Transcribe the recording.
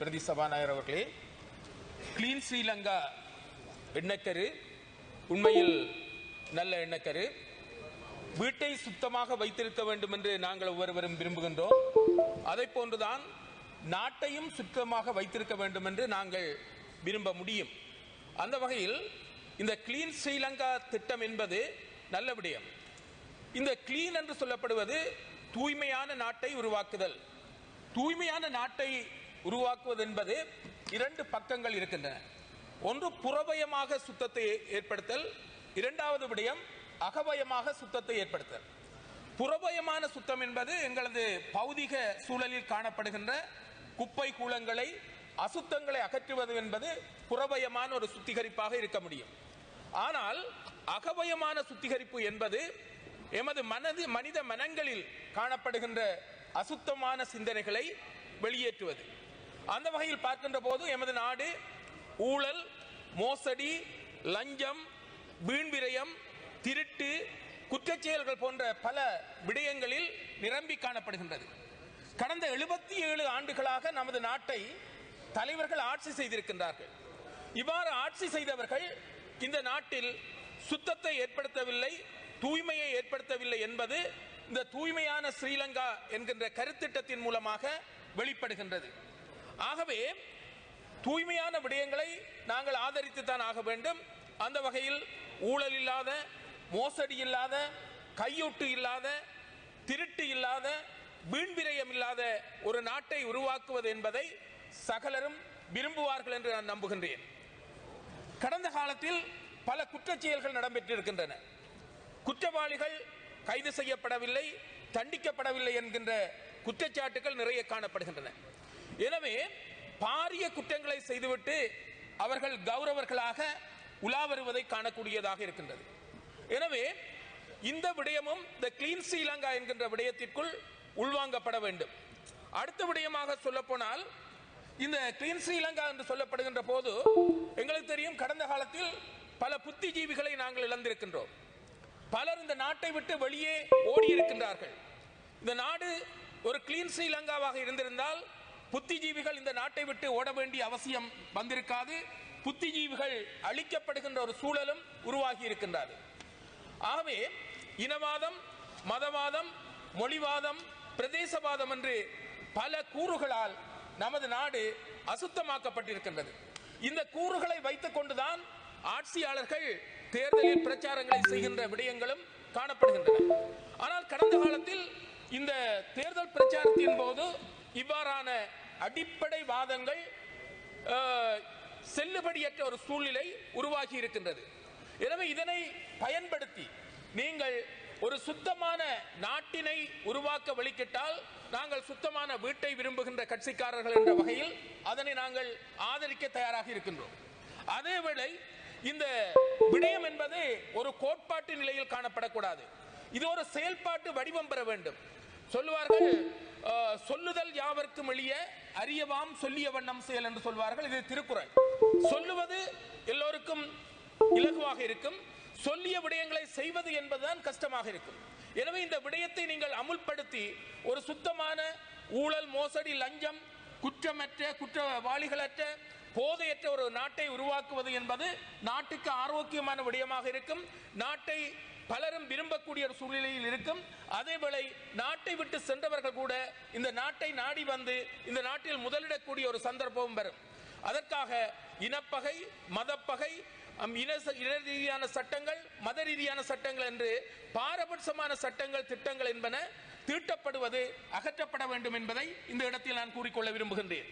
பிரதி சபாநாயகர் அவர்களே கிளீன் ஸ்ரீலங்கா எண்ணக்கரு உண்மையில் நல்ல எண்ணக்கரு. வீட்டை சுத்தமாக வைத்திருக்க வேண்டும் என்று நாங்கள் ஒவ்வொருவரும் விரும்புகின்றோம். அதை போன்றுதான் நாட்டையும் சுத்தமாக வைத்திருக்க வேண்டும் என்று நாங்கள் விரும்ப முடியும். அந்த வகையில் இந்த கிளீன் ஸ்ரீலங்கா திட்டம் என்பது நல்ல விடயம். இந்த கிளீன் என்று சொல்லப்படுவது தூய்மையான நாட்டை உருவாக்குதல். தூய்மையான நாட்டை உருவாக்குவது என்பது இரண்டு பக்கங்கள் இருக்கின்றன. ஒன்று புறவயமாக சுத்தத்தை ஏற்படுத்தல் இரண்டாவது விடயம் அகவயமாக சுத்தத்தை ஏற்படுத்தல். புறவயமான சுத்தம் என்பது எங்களது பௌதிக சூழலில் காணப்படுகின்ற குப்பை கூலங்களை அசுத்தங்களை அகற்றுவது என்பது புறவயமான ஒரு சுத்திகரிப்பாக இருக்க முடியும். ஆனால் அகவயமான சுத்திகரிப்பு என்பது எமது மனது மனித மனங்களில் காணப்படுகின்ற அசுத்தமான சிந்தனைகளை வெளியேற்றுவது. அந்த வகையில் பார்க்கின்ற போது எமது நாடு ஊழல் மோசடி லஞ்சம் வீண்விரயம் திருட்டு குற்றச் செயல்கள் போன்ற பல விடயங்களில் நிரம்பி காணப்படுகின்றது. கடந்த எழுபத்தி ஏழு ஆண்டுகளாக நமது நாட்டை தலைவர்கள் ஆட்சி செய்திருக்கின்றார்கள். இவ்வாறு ஆட்சி செய்தவர்கள் இந்த நாட்டில் சுத்தத்தை ஏற்படுத்தவில்லை தூய்மையை ஏற்படுத்தவில்லை என்பது இந்த தூய்மையான ஸ்ரீலங்கா என்கின்ற கருத்திட்டத்தின் மூலமாக வெளிப்படுகின்றது. ஆகவே தூய்மையான விடயங்களை நாங்கள் ஆதரித்துத்தான் ஆக வேண்டும். அந்த வகையில் ஊழல் இல்லாத மோசடி இல்லாத கையூட்டு இல்லாத திருட்டு இல்லாத வீண்விரயம் இல்லாத ஒரு நாட்டை உருவாக்குவது என்பதை சகலரும் விரும்புவார்கள் என்று நான் நம்புகின்றேன். கடந்த காலத்தில் பல குற்றச் செயல்கள் நடைபெற்றிருக்கின்றன குற்றவாளிகள் கைது செய்யப்படவில்லை தண்டிக்கப்படவில்லை என்கின்ற குற்றச்சாட்டுகள் நிறைய காணப்படுகின்றன. எனவே பாரிய குற்றங்களை செய்துவிட்டு அவர்கள் கௌரவர்களாக உலா வருவதை காணக்கூடியதாக இருக்கின்றது. எனவே இந்த விடயமும் இந்த கிளீன் ஸ்ரீலங்கா என்கின்ற விடயத்திற்குள் உள்வாங்கப்பட வேண்டும். அடுத்த விடயமாக சொல்லப்போனால் இந்த கிளீன் ஸ்ரீலங்கா என்று சொல்லப்படுகின்ற போது எங்களுக்கு தெரியும் கடந்த காலத்தில் பல புத்திஜீவிகளை நாங்கள் இழந்திருக்கின்றோம். பலர் இந்த நாட்டை விட்டு வெளியே ஓடி இருக்கின்றார்கள் இந்த நாடு ஒரு கிளீன் ஸ்ரீலங்காவாக இருந்திருந்தால் புத்திஜீவிகள் இந்த நாட்டை விட்டு ஓட வேண்டிய அவசியம் வந்திருக்காது. புத்திஜீவிகள் அழிக்கப்படுகின்ற ஒரு சூழலும் உருவாகி இருக்கின்றது. ஆகவே இனவாதம் மதவாதம் மொழிவாதம் பிரதேசவாதம் என்று பல கூறுகளால் நமது நாடு அசுத்தமாக்கப்பட்டிருக்கின்றது. இந்த கூறுகளை வைத்துக் கொண்டுதான் ஆட்சியாளர்கள் தேர்தலில் பிரச்சாரங்களை செய்கின்ற விடயங்களும் காணப்படுகின்றன. ஆனால் கடந்த காலத்தில் இந்த தேர்தல் பிரச்சாரத்தின் போது இவ்வாறான அடிப்படை வாதங்கள் செல்லுபடியற்ற ஒரு சூழ்நிலை உருவாகி இருக்கின்றது. எனவே இதனை பயன்படுத்தி நீங்கள் ஒரு சுத்தமான நாட்டினை உருவாக்க வழிகிட்டால் நாங்கள் சுத்தமான வீட்டை விரும்புகின்ற கட்சிக்காரர்கள் என்ற வகையில் அதனை நாங்கள் ஆதரிக்க தயாராக இருக்கின்றோம். அதேவேளை இந்த விடயம் என்பது ஒரு கோட்பாட்டு நிலையில் காணப்படக்கூடாது. இது ஒரு செயல்பாட்டு வடிவம் பெற வேண்டும். சொல்லுவார்கள் சொல்லுதல் யாவர்க்கும் எளிய அறியவாம் சொல்லிய வண்ணம் செயல் என்று சொல்வார்கள். இது திருக்குறள். சொல்லுவது எல்லோருக்கும் இலகுவாக இருக்கும். சொல்லிய விடயங்களை செய்வது என்பதுதான் கஷ்டமாக இருக்கும். எனவே இந்த விடயத்தை நீங்கள் அமுல்படுத்தி ஒரு சுத்தமான ஊழல் மோசடி லஞ்சம் குற்றமற்ற குற்றவாளிகளற்ற போதையற்ற ஒரு நாட்டை உருவாக்குவது என்பது நாட்டுக்கு ஆரோக்கியமான விடயமாக இருக்கும். நாட்டை பலரும் விரும்பக்கூடிய ஒரு சூழ்நிலையில் இருக்கும். அதேவேளை நாட்டை விட்டு சென்றவர்கள் கூட இந்த நாட்டை நாடி வந்து இந்த நாட்டில் முதலிடக்கூடிய ஒரு சந்தர்ப்பம் வரும். அதற்காக இனப்பகை மதப்பகை இன இன ரீதியான சட்டங்கள் மத ரீதியான சட்டங்கள் என்று பாரபட்சமான சட்டங்கள் திட்டங்கள் என்பன தீட்டப்படுவது அகற்றப்பட வேண்டும் என்பதை இந்த இடத்தில் நான் கூறிக்கொள்ள விரும்புகின்றேன்.